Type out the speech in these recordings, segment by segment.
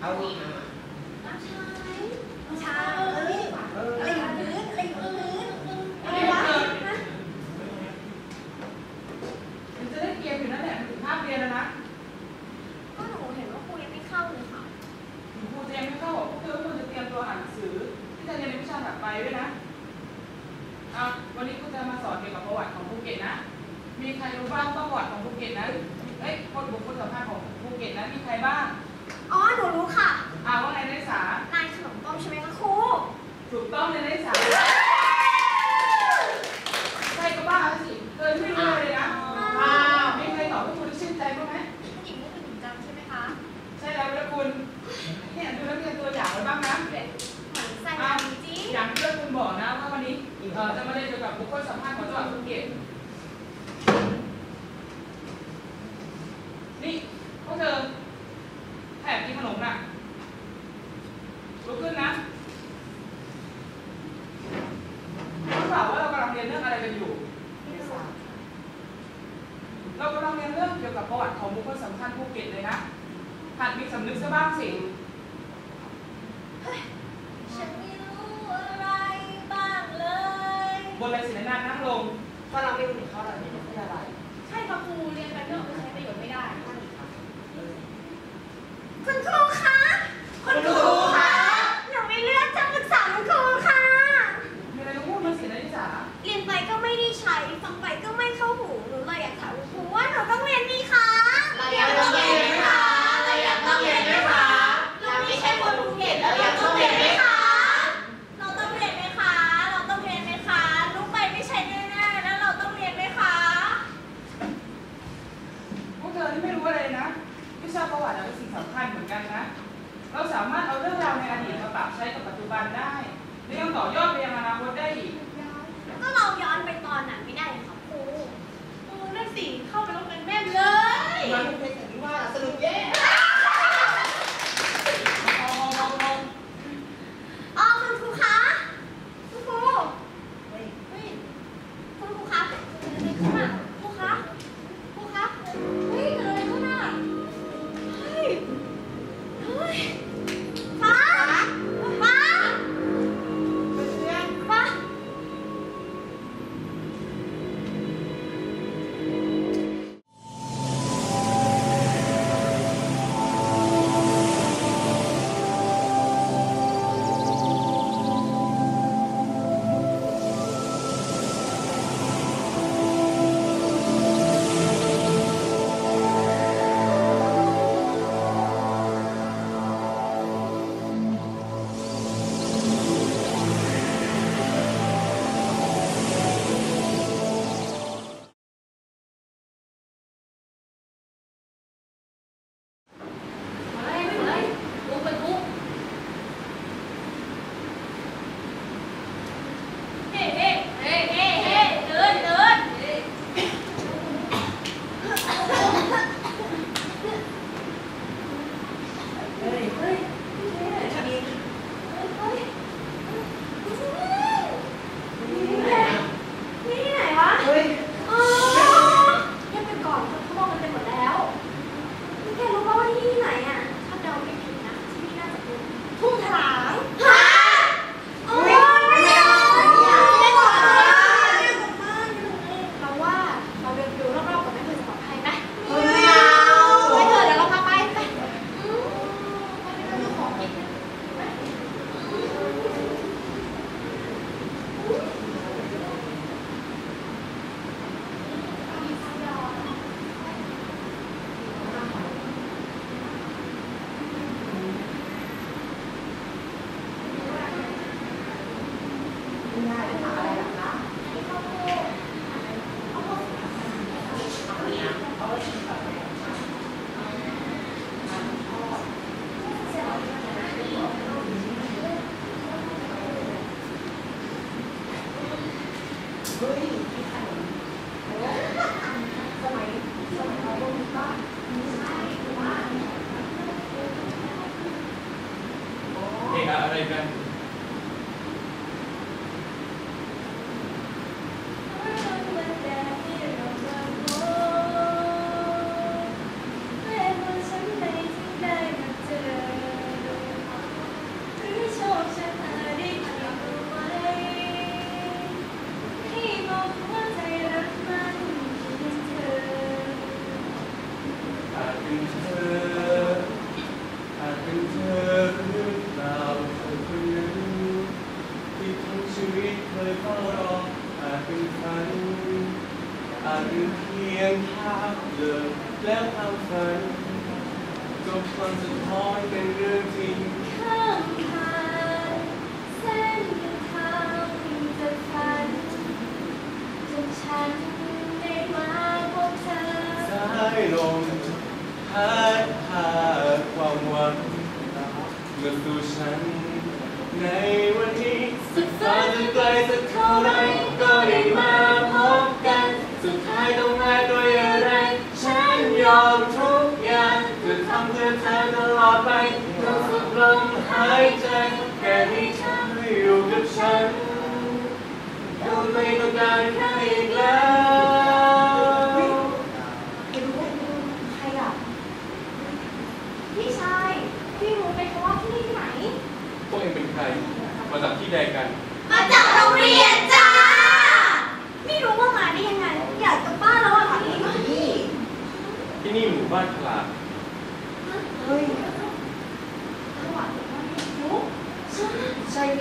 Are we on time? Time. บนใบสีน้ำนั่งลง ถ้าเราไม่รู้ถึเขาเราไม่รู้คือะไร ใช่ค่ะครูเรียนไปเพื่อเอาไปใช้ประโยชน์ไม่ได้ คุณครูคะ คุณครู สามารถเอาเรื่องราวในอดีตมาปรับใช้กับปัจจุบันได้และยังต่อยอดไปยังอนาคตได้อีก อมทุกอย่างจะทำเพื่อเธอตลอดไปจนสุดลมหายใจแค่ให้เธออยู่กับฉันก็ไม่ต้องการใครอีกแล้วไปดูไปดูใครอะพี่ชาย พี่รู้ไหมคะว่าที่นี่ที่ไหน พวกเองเป็นใคร มาจากที่ใดกัน มาจากโรงเรียนจ้า ไม่รู้ว่ามาได้ยังไง อยากกลับบ้านแล้วอะพี่ ที่นี่หมู่ บ้านขลาดเฮ้ยสวัสดีค่ะพี่นุ๊กใช่ใช่แ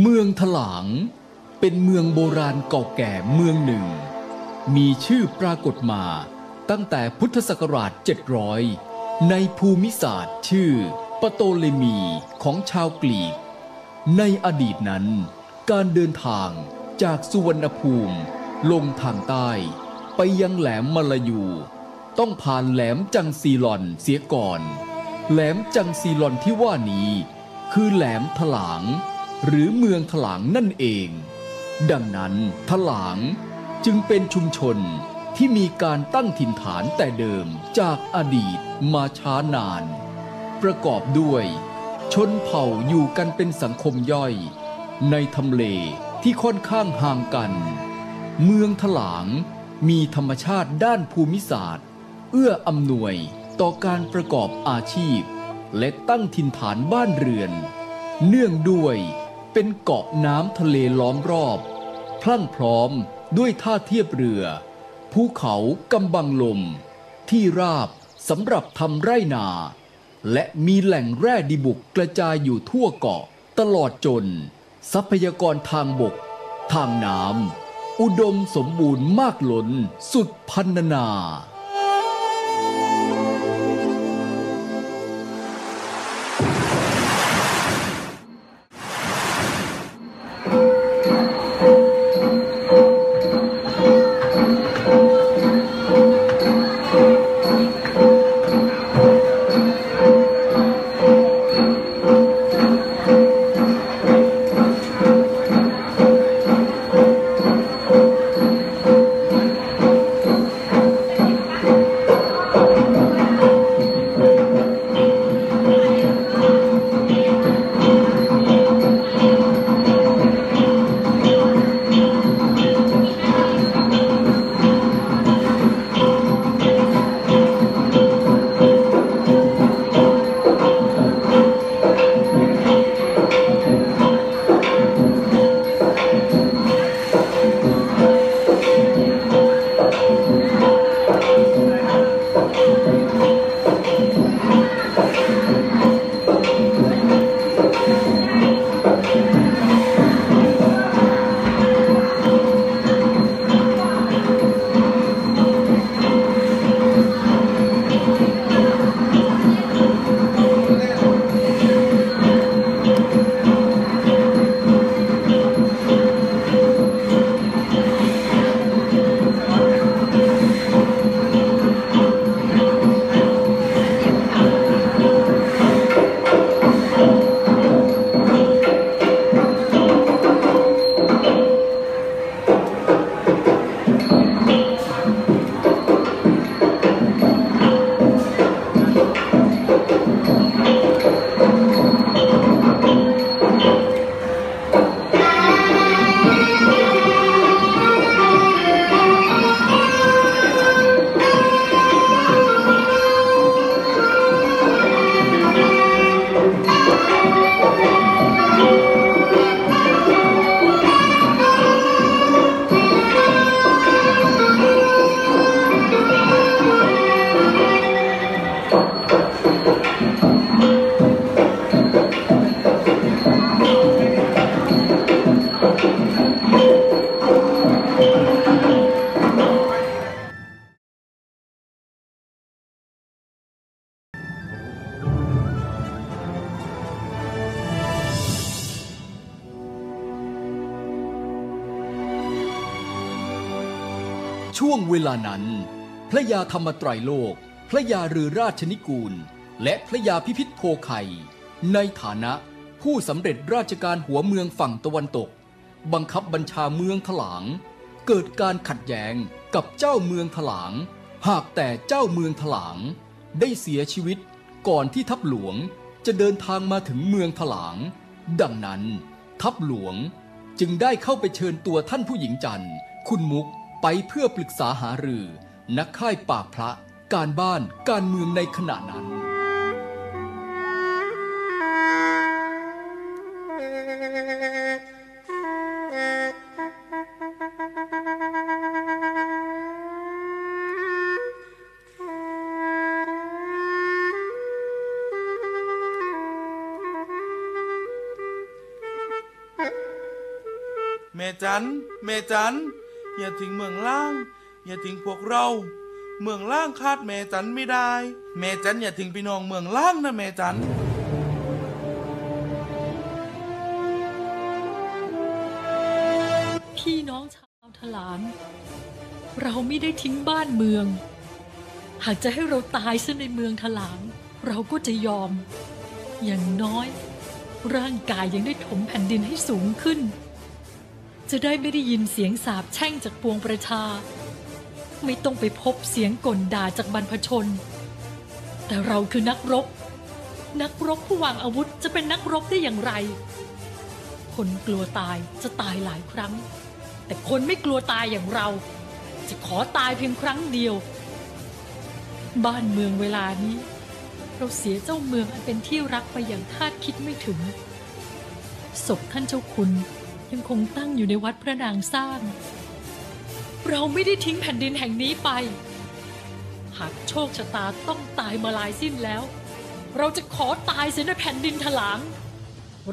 เมืองถลาง เป็นเมืองโบราณเก่าแก่เมืองหนึ่ง มีชื่อปรากฏมาตั้งแต่พุทธศักราช 700 ในภูมิศาสตร์ชื่อปโตเลมีของชาวกรีก ในอดีตนั้น การเดินทางจากสุวรรณภูมิ ลงทางใต้ ไปยังแหลมมลายู ต้องผ่านแหลมจังซีลอนเสียก่อน แหลมจังซีลอนที่ว่านี้ คือแหลมถลาง หรือเมืองถลางนั่นเอง ดังนั้นถลางจึงเป็นชุมชนที่มีการตั้งถิ่นฐานแต่เดิมจากอดีตมาช้านาน ประกอบด้วย ชนเผ่าอยู่กันเป็นสังคมย่อย ในทำเลที่ค่อนข้างห่างกัน เมืองถลางมีธรรมชาติด้านภูมิศาสตร์ เอื้ออำนวยต่อการประกอบอาชีพ และตั้งถิ่นฐานบ้านเรือน เนื่องด้วย เป็นเกาะน้ำทะเลล้อมรอบ พลั่งพร้อมด้วยท่าเทียบเรือภูเขากำบังลม ที่ราบสำหรับทำไร่นา และมีแหล่งแร่ดิบุกกระจายอยู่ทั่วเกาะตลอดจน ทรัพยากรทางบก ทางน้ำอุดมสมบูรณ์มากล้นสุดพันนานา เวลานั้น พระยาธรรมไตรโลก พระยาเรือราชนิกูล และพระยาพิพิธโพไข่ในฐานะผู้สำเร็จราชการหัวเมืองฝั่งตะวันตก บังคับบัญชาเมืองถลาง เกิดการขัดแย้งกับเจ้าเมืองถลาง หากแต่เจ้าเมืองถลาง ได้เสียชีวิตก่อนที่ทัพหลวงจะเดินทางมาถึงเมืองถลาง ดังนั้น ทัพหลวงจึงได้เข้าไปเชิญตัวท่านผู้หญิงจันทร์คุณมุก ไปเพื่อปรึกษาหารือ นักค่ายปากพระ การบ้านการเมืองในขณะนั้นแม่จันแม่จัน อย่าทิ้งเมืองล่าง อย่าทิ้งพวกเรา เมืองล่างคาดแม่จันไม่ได้ แม่จันอย่าทิ้งพี่น้องเมืองล่างนะแม่จันพี่น้องชาวทลามเราไม่ได้ทิ้งบ้านเมือง หากจะให้เราตายซะในเมืองถลางเราก็จะยอม อย่างน้อย ร่างกายยังได้ถมแผ่นดินให้สูงขึ้น จะได้ไม่ได้ยินเสียงสาบแช่งจากปวงประชา ไม่ต้องไปพบเสียงก่นด่าจากบรรพชน แต่เราคือนักรบ นักรบผู้วางอาวุธจะเป็นนักรบได้อย่างไร คนกลัวตายจะตายหลายครั้ง แต่คนไม่กลัวตายอย่างเรา จะขอตายเพียงครั้งเดียว บ้านเมืองเวลานี้ เราเสียเจ้าเมืองอันเป็นที่รักไปอย่างคาดคิดไม่ถึงศพท่านเจ้าคุณ ยังคงตั้งอยู่ในวัดพระนางสร้าง เราไม่ได้ทิ้งแผ่นดินแห่งนี้ไป หากโชคชะตาต้องตายมาลายสิ้นแล้ว เราจะขอตายเสียในแผ่นดินถลาง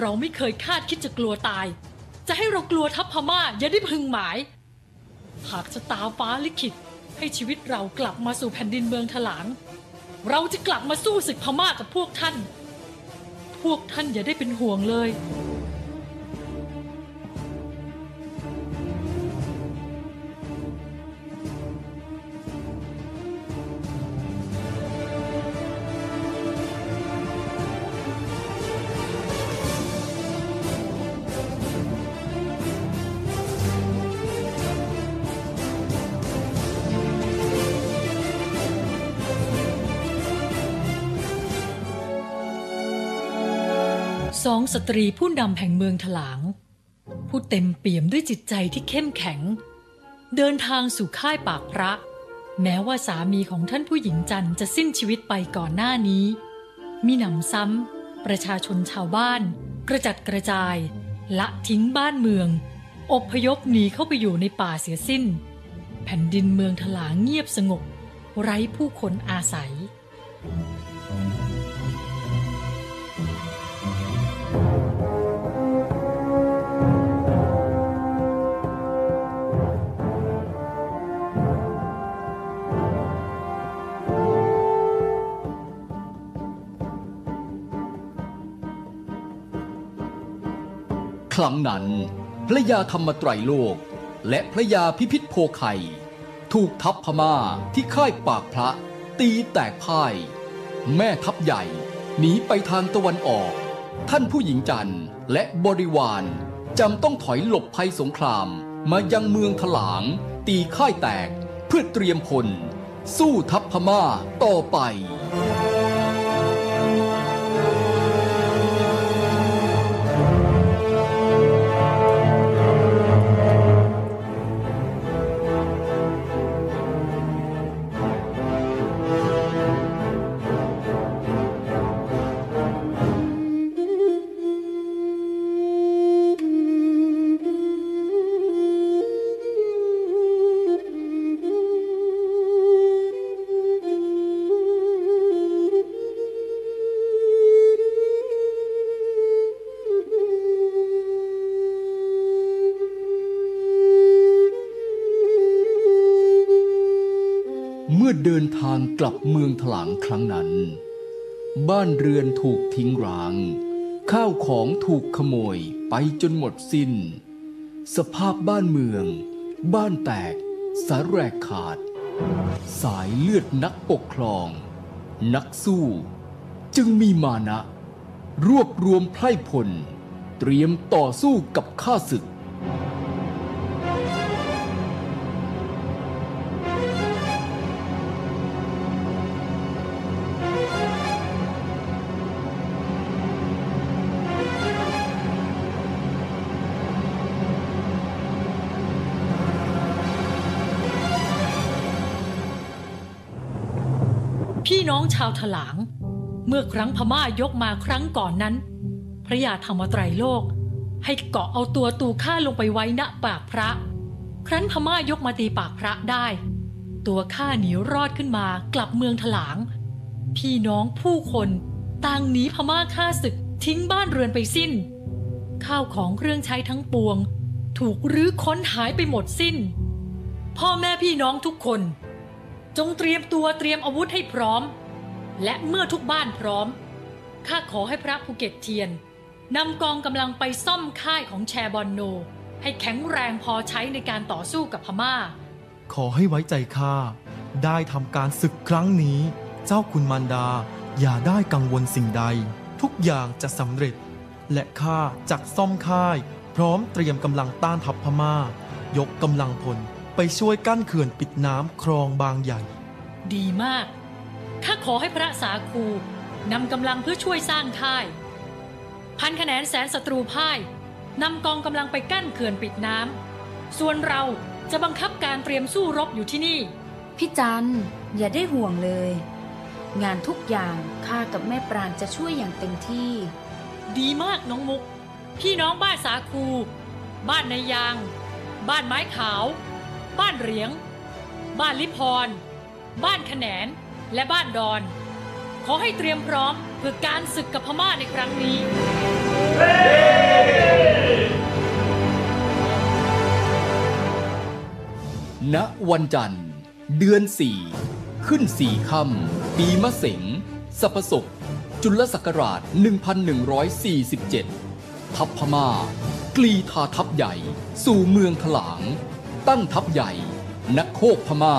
เราไม่เคยคาดคิดจะกลัวตาย จะให้เรากลัวทัพพม่าอย่าได้พึงหมาย หากจะตาฟ้าลิขิตให้ชีวิตเรากลับมาสู่แผ่นดินเมืองถลาง เราจะกลับมาสู้ศึกพม่ากับพวกท่าน พวกท่านอย่าได้เป็นห่วงเลย สองสตรีผู้นำแห่งเมืองถลาง ผู้เต็มเปี่ยมด้วยจิตใจที่เข้มแข็ง เดินทางสู่ค่ายปากพระ แม้ว่าสามีของท่านผู้หญิงจันจะสิ้นชีวิตไปก่อนหน้านี้ มีหนำซ้ำ ประชาชนชาวบ้าน กระจัดกระจาย ละทิ้งบ้านเมือง อบพยพหนีเข้าไปอยู่ในป่าเสียสิ้น แผ่นดินเมืองถลางเงียบสงบ ไร้ผู้คนอาศัย รั้งนั้น พระยาธรรมไตรโลก และพระยาพิพิธโพไข่ถูกทัพพม่าที่ค่ายปากพระ ตีแตกพ่าย แม่ทัพใหญ่หนีไปทางตะวันออก ท่านผู้หญิงจันทร์และบริวารจำต้องถอยหลบภัยสงครามมายังเมืองถลาง ตีค่ายแตกเพื่อเตรียมพล สู้ทัพพม่าต่อไป ทางกลับเมืองถลางครั้งนั้น บ้านเรือนถูกทิ้งร้าง ข้าวของถูกขโมยไปจนหมดสิน้น สภาพบ้านเมือง บ้านแตก สาแรกขาด สายเลือดนักปกครอง นักสู้ จึงมีมานะ รวบรวมไพร่พล เตรียมต่อสู้กับข้าศึกาวถลาง เมื่อครั้งพม่ายกมาครั้งก่อนนั้น พระยาธรรมไตรโลก ให้เกาะเอาตัวตูฆ่าลงไปไว้ณปากพระ ครั้นพม่ายกมาตีปากพระได้ ตัวข้าหนีรอดขึ้นมากลับเมืองถลาง พี่น้องผู้คนต่างหนีพม่าฆ่าศึกทิ้งบ้านเรือนไปสิ้น ข้าวของเครื่องใช้ทั้งปวง ถูกรื้อค้นหายไปหมดสิ้น พ่อแม่พี่น้องทุกคน จงเตรียมตัวเตรียมอาวุธให้พร้อม และเมื่อทุกบ้านพร้อม ข้าขอให้พระภูเก็ตเทียนนำกองกำลังไปซ่อมค่ายของแชร์บอนโน ให้แข็งแรงพอใช้ในการต่อสู้กับพม่า ขอให้ไว้ใจข้าได้ทำการศึกครั้งนี้ เจ้าคุณมารดาอย่าได้กังวลสิ่งใด ทุกอย่างจะสำเร็จ และข้าจักซ่อมค่าย พร้อมเตรียมกำลังต้านทัพพม่า ยกกำลังพลไปช่วยกั้นเขื่อนปิดน้ำคลองบางใหญ่ ดีมาก ข้าขอให้พระสาคูนำกำลังเพื่อช่วยสร้างค่าย พันคะแนนแสนศัตรูพ่ายนำกองกำลังไปกั้นเขื่อนปิดน้ำส่วนเราจะบังคับการเตรียมสู้รบอยู่ที่นี่ พี่จันอย่าได้ห่วงเลย งานทุกอย่างข้ากับแม่ปรางจะช่วยอย่างเต็มที่ ดีมากน้องมุก พี่น้องบ้านสาคู บ้านนายยาง บ้านไม้ขาว บ้านเหรียง บ้านลิพร บ้านแขนน และบ้านดอน ขอให้เตรียมพร้อมเพื่อการศึกกับพม่าในครั้งนี้ ณวันจันทร์ เดือนสี่ขึ้นสี่ค่ำปีมะเสงสัปศกจุลศักราช 1147 ทัพพม่า กลีทาทัพใหญ่ สู่เมืองถลาง ตั้งทัพใหญ่ นักโคกพม่า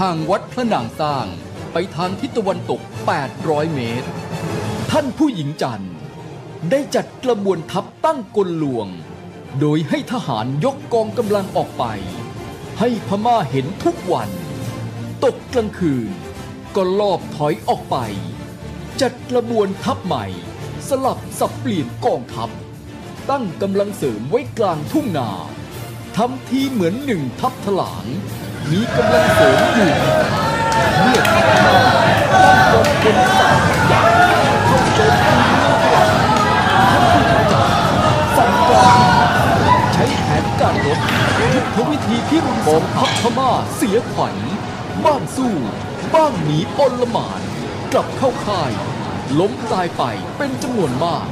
ห่างวัดพระนางสร้าง ไปทางทิศตะวันตก 800 เมตร ท่านผู้หญิงจันทร์ได้จัดกระบวนทัพตั้งกลลวง โดยให้ทหารยกกองกำลังออกไป ให้พม่าเห็นทุกวัน ตกกลางคืน ก็ลอบถอยออกไป จัดกระบวนทัพใหม่ สลับสับเปลี่ยนกองทัพ ตั้งกำลังเสริมไว้กลางทุ่งนาทำทีเหมือนหนึ่งทัพถลาง มีกำลังเสริมอยู่ เมื่อทัพพม่าตั้งกองพลสามอย่างเข้าโจมตีเมืองทัพผู้จัดสั่งการใช้แผนการรบยุทธวิธีที่รุนของทัพพม่าเสียขวัญบ้านสู้ บ้านหนีอลหมาน กลับเข้าค่าย ล้มตายไปเป็นจำนวนมาก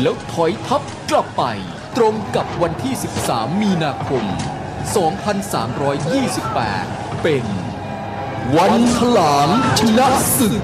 แล้วถอยทัพกลับไปตรงกับวันที่ 13 มีนาคม 2328 เป็น วันฉลางชนะศึก